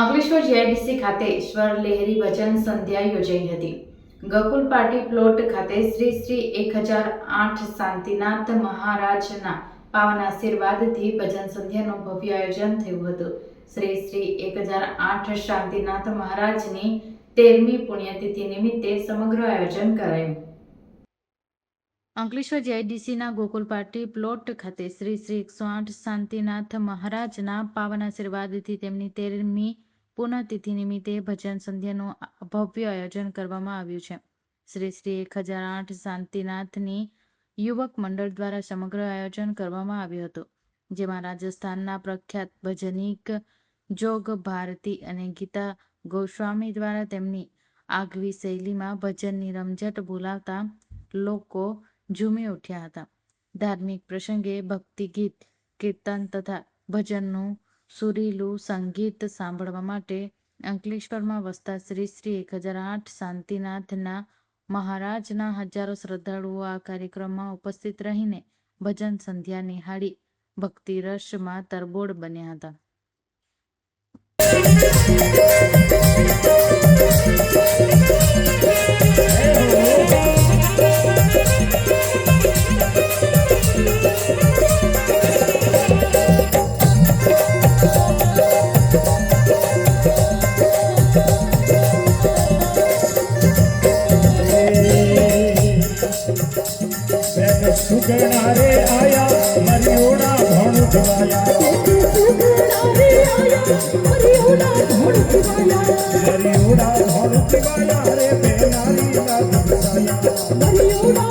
Ankleshwar GIDC ખાતે સ્વર લહેરી ભજન સંધ્યા યોજાઈ હતી. ગકુલ પાર્ટી પ્લોટ ખાતે શ્રી શ્રી એક હજાર આઠ શાંતિનાથ મહારાજના પાવન આશીર્વાદથી ભજન સંધ્યાનું ભવ્ય આયોજન થયું હતું. શ્રી શ્રી એક હજાર આઠ શાંતિનાથ મહારાજની તેરમી પુણ્યતિથિ નિમિત્તે સમગ્ર આયોજન કરાયું. અંકલેશ્વર જીઆઈડીસીના ગોકુલ પ્લોટ ખાતે શ્રી શ્રી એકસો આઠ શાંતિનાથ મહારાજના પાવન આશીર્વાદથી તેમની તેરમી પુનઃતિથિ નિમિત્તે ભજન સંધ્યાનું ભવ્ય આયોજન કરવામાં આવ્યું છે. શ્રી શ્રી એક હજાર આઠ શાંતિનાથની યુવક મંડળ દ્વારા સમગ્ર આયોજન કરવામાં આવ્યું હતું, જેમાં રાજસ્થાનના પ્રખ્યાત ભજનીક જોગ ભારતી અને ગીતા ગોસ્વામી દ્વારા તેમની આગવી શૈલીમાં ભજનની રમઝટ બોલાવતા લોકો ઝૂમી ઉઠ્યા હતા. ધાર્મિક પ્રસંગે ભક્તિ ગીત, કીર્તન તથા ભજનનું સુરીલું સંગીત સાંભળવા માટે અંકલેશ્વરમાં વસતા શ્રી શ્રી એક હજાર આઠ શાંતિનાથના મહારાજના હજારો શ્રદ્ધાળુઓ આ કાર્યક્રમમાં ઉપસ્થિત રહીને ભજન સંધ્યા નિહાળી ભક્તિ રસમાં તરબોળ બન્યા હતા. સુગણા રે આયા મરિયોડા ભણ ધવાયા મરિયોડા ભણ રે બેનારી ના ધસાયા નીલા